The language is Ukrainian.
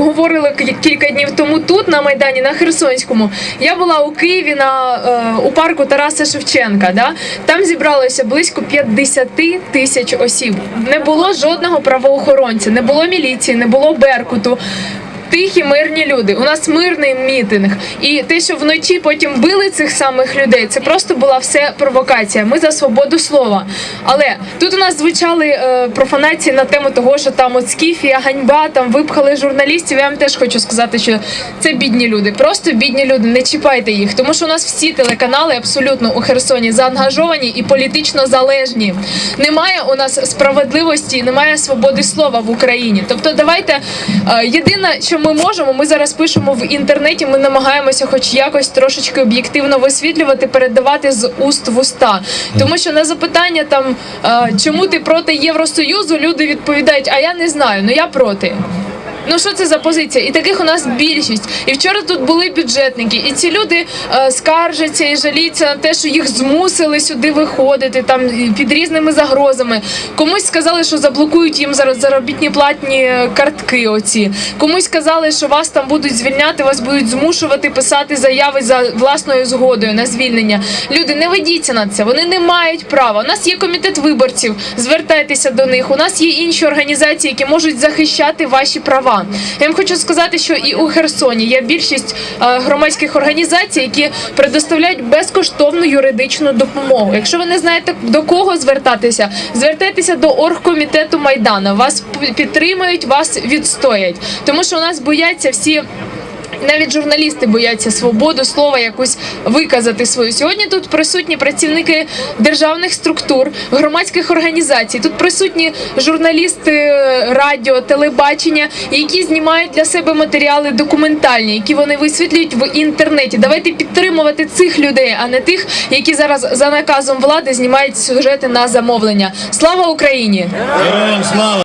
говорили кілька днів тому тут, на Майдані, на Херсонському. Я була у Києві на, е, у парку Тараса Шевченка. Да? Там зібралося близько 50 тисяч осіб. Не було жодного правоохоронця, не було міліції, не було Беркуту. Тихі мирні люди. У нас мирний мітинг. І те, що вночі потім били цих самих людей, це просто була все провокація. Ми за свободу слова. Але тут у нас звучали е, профанації на тему того, що там от скіфія, ганьба, там випхали журналістів. Я вам теж хочу сказати, що це бідні люди. Просто бідні люди. Не чіпайте їх, тому що у нас всі телеканали абсолютно у Херсоні заангажовані і політично залежні. Немає у нас справедливості, немає свободи слова в Україні. Тобто, давайте е, єдине, що ми можемо, ми зараз пишемо в інтернеті. Ми намагаємося, хоч якось трошечки об'єктивно висвітлювати, передавати з уст в уста. Тому що на запитання там е, чому ти проти Євросоюзу, люди відповідають: а я не знаю, ну я проти. Ну що це за позиція? І таких у нас більшість. І вчора тут були бюджетники, і ці люди е, скаржаться і жаліться на те, що їх змусили сюди виходити там під різними загрозами. Комусь сказали, що заблокують їм заробітні платні картки. Оці комусь сказали, що вас там будуть звільняти, вас будуть змушувати писати заяви за власною згодою на звільнення. Люди, не ведіться на це. Вони не мають права. У нас є комітет виборців. Звертайтеся до них. У нас є інші організації, які можуть захищати ваші права. Я вам хочу сказати, що і у Херсоні є більшість е, громадських організацій, які предоставляють безкоштовну юридичну допомогу. Якщо ви не знаєте до кого звертатися, звертайтеся до оргкомітету Майдана. Вас підтримають, вас відстоять, тому що у нас бояться всі. Навіть журналісти бояться свободу слова якусь виказати свою. Сьогодні тут присутні працівники державних структур, громадських організацій. Тут присутні журналісти е, радіо, телебачення, які знімають для себе матеріали документальні, які вони висвітлюють в інтернеті. Давайте підтримувати цих людей, а не тих, які зараз за наказом влади знімають сюжети на замовлення. Слава Україні! Героям слава!